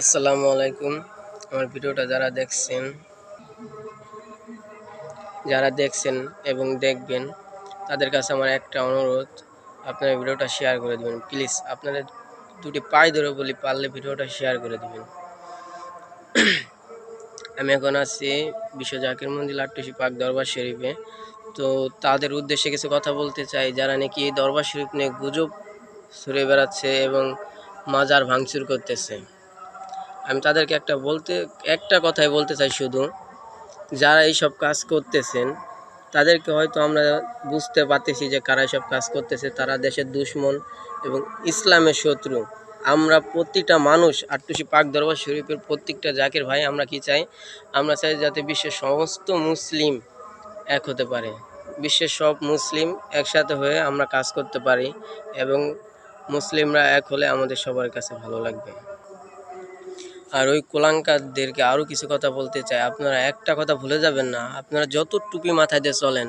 আসসালামু আলাইকুম। আমার ভিডিওটা যারা দেখছেন যারা দেখছেন এবং দেখবেন, তাদের কাছে আমার একটা অনুরোধ, আপনারা ভিডিওটা শেয়ার করে দেবেন। প্লিজ আপনাদের দুটি পায়ে ধরে বলি, পারলে ভিডিওটা শেয়ার করে দেবেন। আমি এখন আছি বিশ্ব জাকির মন্দির লাট্টুসি পাক দরবার শরীফে। তো তাদের উদ্দেশ্যে কিছু কথা বলতে চাই। যারা নাকি এই দরবার শরীফ নিয়ে গুজব ছুড়ে বেড়াচ্ছে এবং মাজার ভাঙচুর করতেছে। আমি তাদেরকে একটা বলতে, একটা কথাই বলতে চাই শুধু, যারা এইসব কাজ করতেছেন, তাদেরকে হয়তো আমরা বুঝতে পারতেছি যে কারা এসব কাজ করতেছে, তারা দেশের দুশ্মন এবং ইসলামের শত্রু। আমরা প্রতিটা মানুষ আটটুসি পাক দরবার শরীফের প্রত্যেকটা জাকের ভাই, আমরা কি চাই? আমরা চাই যাতে বিশ্বের সমস্ত মুসলিম এক হতে পারে। বিশ্বের সব মুসলিম একসাথে হয়ে আমরা কাজ করতে পারি এবং মুসলিমরা এক হলে আমাদের সবার কাছে ভালো লাগবে। আর ওই কোলাঙ্কারদেরকে আরও কিছু কথা বলতে চাই। আপনারা একটা কথা ভুলে যাবেন না। আপনারা যত টুপি মাথায় দিয়ে চলেন,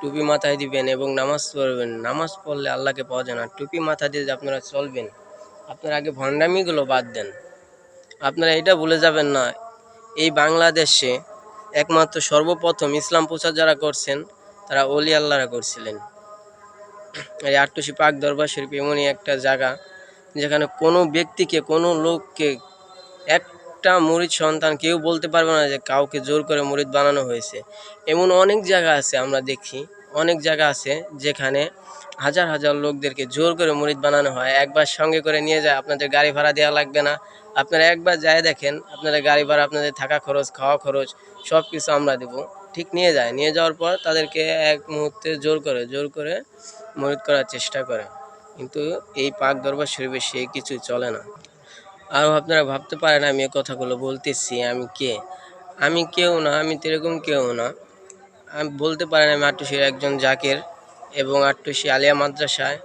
টুপি মাথায় দিবেন এবং নামাজ পড়বেন। নামাজ পড়লে আল্লাহকে পাওয়া যায় না। টুপি মাথা দিয়ে আপনারা চলবেন, আপনারা আগে ভণ্ডামিগুলো বাদ দেন। আপনারা এটা ভুলে যাবেন না। এই বাংলাদেশে একমাত্র সর্বপ্রথম ইসলাম প্রচার যারা করছেন, তারা অলি আল্লাহরা করছিলেন। এই আটটুসি পাক দরবার শরীফ এমনই একটা জায়গা, যেখানে কোনো ব্যক্তিকে, কোনো লোককে একটা মুরিদ সন্তান কেউ বলতে পারবে না যে কাউকে জোর করে মুরিদ বানানো হয়েছে। এমন অনেক জায়গা আছে আমরা দেখি, অনেক জায়গা আছে যেখানে হাজার হাজার লোকদেরকে জোর করে মুরিদ বানানো হয়। একবার সঙ্গে করে নিয়ে যায়, আপনাদের গাড়ি ভাড়া দেওয়া লাগবে না। আপনারা একবার যায় দেখেন, আপনাদের গাড়ি ভাড়া, আপনাদের থাকা খরচ, খাওয়া খরচ সব কিছু আমরা দেবো। ঠিক নিয়ে যায়, নিয়ে যাওয়ার পর তাদেরকে এক মুহূর্তে জোর করে জোর করে মরিদ করার চেষ্টা করে। কিন্তু এই পাক দরবার শরীফে সে কিছু চলে না। আরও আপনারা ভাবতে পারেন আমি এই কথাগুলো বলতেছি, আমি কে? আমি কেউ না, আমি তো এরকম কেউ না। আমি বলতে পারেন আমি আট্টুসির একজন জাকের এবং আট্টুসি আলিয়া মাদ্রাসায়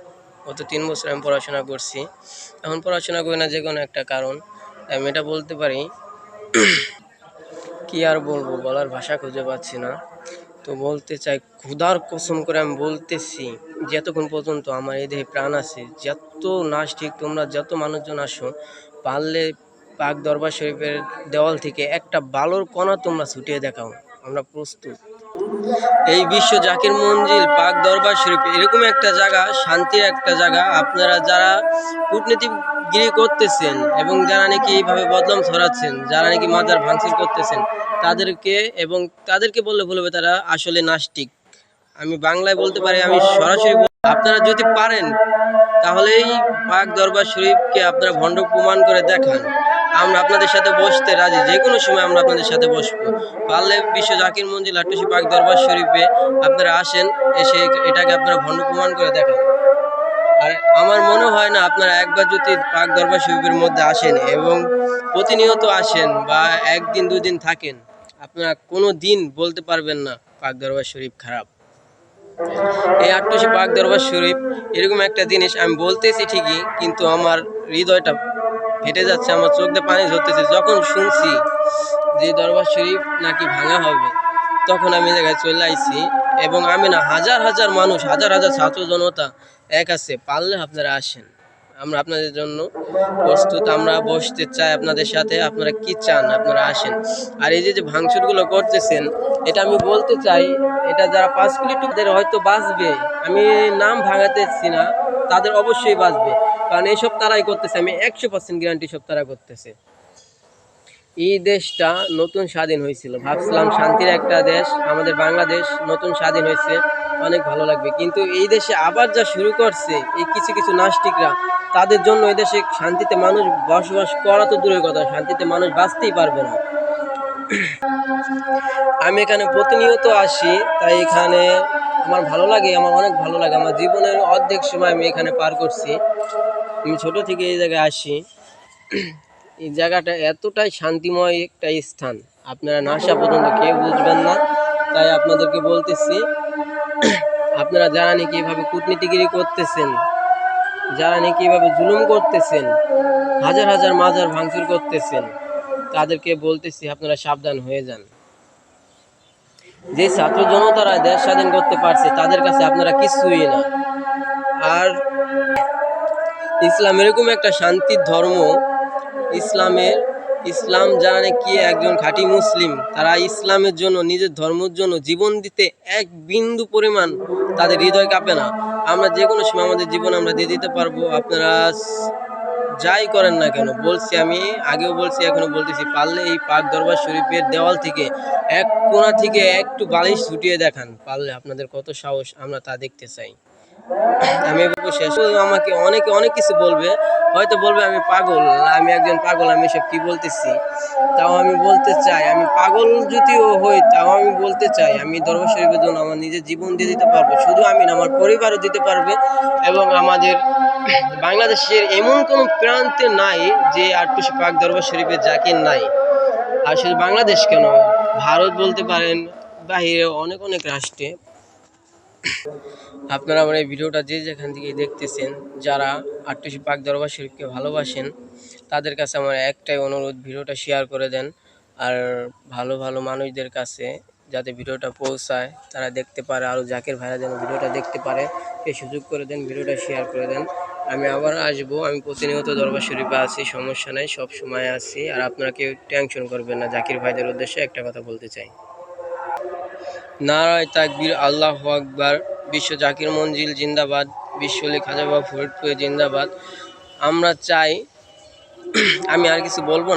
গত তিন বছর আমি পড়াশোনা করছি। এখন পড়াশোনা করি না যে কোনো একটা কারণ আমি এটা বলতে পারি। কি আর বলব, বলার ভাষা খুঁজে পাচ্ছি না। তো বলতে চাই, ক্ষুধার কসম করে আমি বলতেছি যতক্ষণ পর্যন্ত আমার এই দেহে প্রাণ আছে, যত নাচ ঠিক তোমরা, যত মানুষজন আসো, পারলে পাক দরবার শরীফের দেওয়াল থেকে একটা বালুর কণা তোমরা ছুটিয়ে দেখাও। আমরা প্রস্তুত। এই বিশ্ব জাকির মঞ্জিল পাক দরবার শরীফ এরকম একটা জায়গা শান্তির একটা জায়গা। আপনারা যারা কূটনীতিগিরি করতেছেন এবং যারা নাকি এইভাবে বদনাম ছড়াচ্ছেন, যারা নাকি মাজার ভাঙচুর করতেছেন, তাদেরকে এবং তাদেরকে বললে বলবে তারা আসলে নাস্তিক। আমি বাংলায় বলতে পারি, আমি সরাসরি আপনারা যদি পারেন তাহলেই পাক দরবার শরীফকে আপনারা ভণ্ড প্রমাণ করে দেখান। আমরা আপনাদের সাথে বসতে রাজি, যে কোনো সময় আমরা আপনাদের সাথে বসবো। পারলে বিশ্ব জাকির মঞ্জিল আট্টুসি পাক দরবার শরীফে আপনারা আসেন, এসে এটাকে আপনারা ভণ্ড প্রমাণ করে দেখান। আর আমার মনে হয় না আপনারা একবার যদি পাক দরবার শরীফের মধ্যে আসেন এবং প্রতিনিয়ত আসেন বা একদিন, দুদিন থাকেন, আপনারা কোনো দিন বলতে পারবেন না পাক দরবার শরীফ খারাপ। এই আটটুসি পাক দরবার শরীফ, এরকম একটা জিনিস আমি বলতেছি ঠিকই, কিন্তু আমার হৃদয়টা ফেটে যাচ্ছে, আমার চোখ দিয়ে পানি ধরতেছে যখন শুনছি যে দরবার শরীফ নাকি ভাঙা হবে, তখন আমি জায়গায় চলে আইছি এবং আমি না, হাজার হাজার মানুষ, হাজার হাজার ছাত্র জনতা এক আছে, পারলে আপনারা আসেন। আমরা আপনাদের জন্য প্রস্তুত, আমরা বসতে চাই আপনাদের সাথে, আপনারা কি চান, আপনারা আসেন। আর এই যে যে ভাঙচুরগুলো করতেছেন, এটা আমি বলতে চাই, এটা যারা পাঁচ টুকদের হয়তো বাঁচবে। আমি নাম ভাঙাতেছি না, তাদের অবশ্যই বাঁচবে। কারণ এইসব তারাই করতেছে, আমি একশো পার্সেন্ট গ্যারান্টি সব তারা করতেছে। এই দেশটা নতুন স্বাধীন হয়েছিল। ভাবছিলাম শান্তির একটা দেশ, আমাদের বাংলাদেশ নতুন স্বাধীন হয়েছে। অনেক ভালো লাগবে। কিন্তু এই দেশে আবার যা শুরু করছে, এই কিছু কিছু নাস্তিকরা, তাদের জন্য এই দেশে শান্তিতে মানুষ বসবাস করা তো দূরের কথা, শান্তিতে মানুষ বাঁচতেই পারবে না। আমি এখানে প্রতিনিয়ত আসি, তাই এখানে আমার ভালো লাগে, আমার অনেক ভালো লাগে। আমার জীবনের অর্ধেক সময় আমি এখানে পার করছি। আমি ছোট থেকে এই জায়গায় আসি। এই জায়গাটা এতটাই শান্তিময় একটা স্থান। আপনারা না আসা পর্যন্ত কেউ বুঝবেন না। তাই আপনাদেরকে বলতেছি আপনারা যারা নাকি এভাবে কূটনীতিগিরি করতেছেন, যারা নাকি এভাবে জুলুম করতেছেন, হাজার হাজার মাজার ভাঙচুর করতেছেন, তাদেরকে বলতেছি আপনারা সাবধান হয়ে যান। যে ছাত্র জনতারা দেশ স্বাধীন করতে পারছে, তাদের কাছে আপনারা কিছুই না। আর ইসলাম এরকম একটা শান্তির ধর্ম, ইসলামের ইসলাম জানে কি একজন খাঁটি মুসলিম। তারা ইসলামের জন্য, নিজের ধর্মের জন্য জীবন দিতে এক বিন্দু পরিমাণ তাদের হৃদয় কাঁপে না। আমরা যে কোনো সময় আমাদের জীবন আমরা দিয়ে দিতে পারব। আপনারা যাই করেন না কেন, বলছি আমি, আগেও বলছি, এখনও বলতেছি, পারলে এই পাক দরবার শরীফের দেওয়াল থেকে এক কোণা থেকে একটু বালিশ ছুটিয়ে দেখান, পারলে আপনাদের কত সাহস, আমরা তা দেখতে চাই। আমি বলব শেষ আমাকে অনেকে অনেক কিছু বলবে, হয়তো বলবে আমি পাগল, আমি একজন পাগল, আমি সব কি বলতেছি? তাও আমি বলতে চাই, আমি পাগল যদিও হই, তাও আমি বলতে চাই, আমি দরবার শরীফের জন্য আমার নিজের জীবন দিয়ে দিতে পারব, শুধু আমি না, আমার পরিবারও দিতে পারবে এবং আমাদের বাংলাদেশের এমন কোনো প্রান্তে নাই যে আটটুসি পাক দরবার শরীফের জাকির নাই। আর শুধু বাংলাদেশ কেন? ভারত বলতে পারেন, বাহিরে অনেক অনেক রাষ্ট্রে আপনারা আমার এই ভিডিওটা যে যেখান থেকে দেখতেছেন, যারা আটটুসি পাক দরবার শরীফকে ভালোবাসেন, তাদের কাছে আমার একটাই অনুরোধ, ভিডিওটা শেয়ার করে দেন। আর ভালো ভালো মানুষদের কাছে যাতে ভিডিওটা পৌঁছায়, তারা দেখতে পারে আরও জাকের ভাইরা যেন ভিডিওটা দেখতে পারে সে সুযোগ করে দেন, ভিডিওটা শেয়ার করে দেন। আমি আবার আসব, আমি প্রতিনিয়ত দরবার শরীফে আছি, সমস্যা নেই, সব সময় আছি। আর আপনারা কেউ টেনশন করবেন না, জাকির ভাইদের উদ্দেশ্যে একটা কথা বলতে চাই। নারায় তাকবীর, আল্লাহ আকবার, বিশ্ব জাকির মঞ্জিল, জিন্দাবাদ বিশ্বলি খাজাবা ফরিদপুর জিন্দাবাদ। আমরা চাই, আমি আর কিছু বলব